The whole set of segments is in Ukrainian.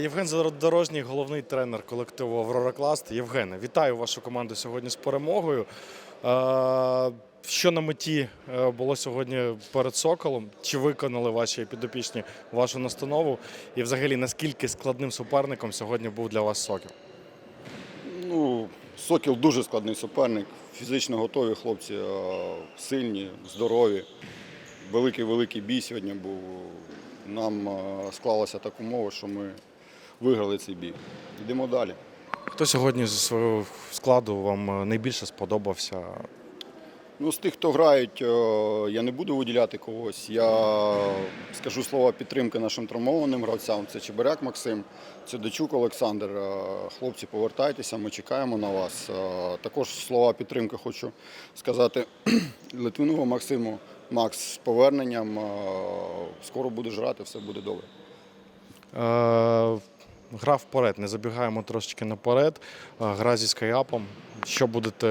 Євген Задорожній, головний тренер колективу Аврора Класт. Євгене, вітаю вашу команду сьогодні з перемогою. Що на меті е, було сьогодні перед Соколом? Чи виконали ваші підопічні вашу настанову? І взагалі наскільки складним суперником сьогодні був для вас Сокіл? Ну, Сокіл дуже складний суперник. Фізично готові хлопці, сильні, здорові. Великий-великий бій сьогодні був. Нам е, склалася так умова, що ми виграли цей бій. Йдемо далі. Хто сьогодні зі свого складу вам е, найбільше сподобався? Ну, з тих, хто грають, е, я не буду виділяти когось. Я скажу слова підтримки нашим травмованим гравцям. Це Чебиряк Максим, це Дочук Олександр. Хлопці, повертайтеся, ми чекаємо на вас. Також слова підтримки хочу сказати Литвинову Максиму. Макс з поверненням. Е, Скоро будеш грати, все буде добре. Е, Гра вперед, не забігаємо трошечки наперед. Е, Гра зі скайапом. Що будете,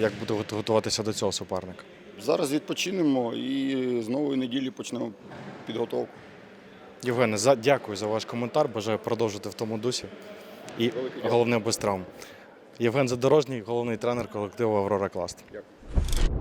як будете готуватися до цього суперника? Зараз відпочинемо і з нової неділі почнемо підготовку. Євгене, за, дякую за ваш коментар. Бажаю продовжити в тому дусі. І головне без травм. Євген Задорожній, головний тренер колективу Аврора Класт. Дякую.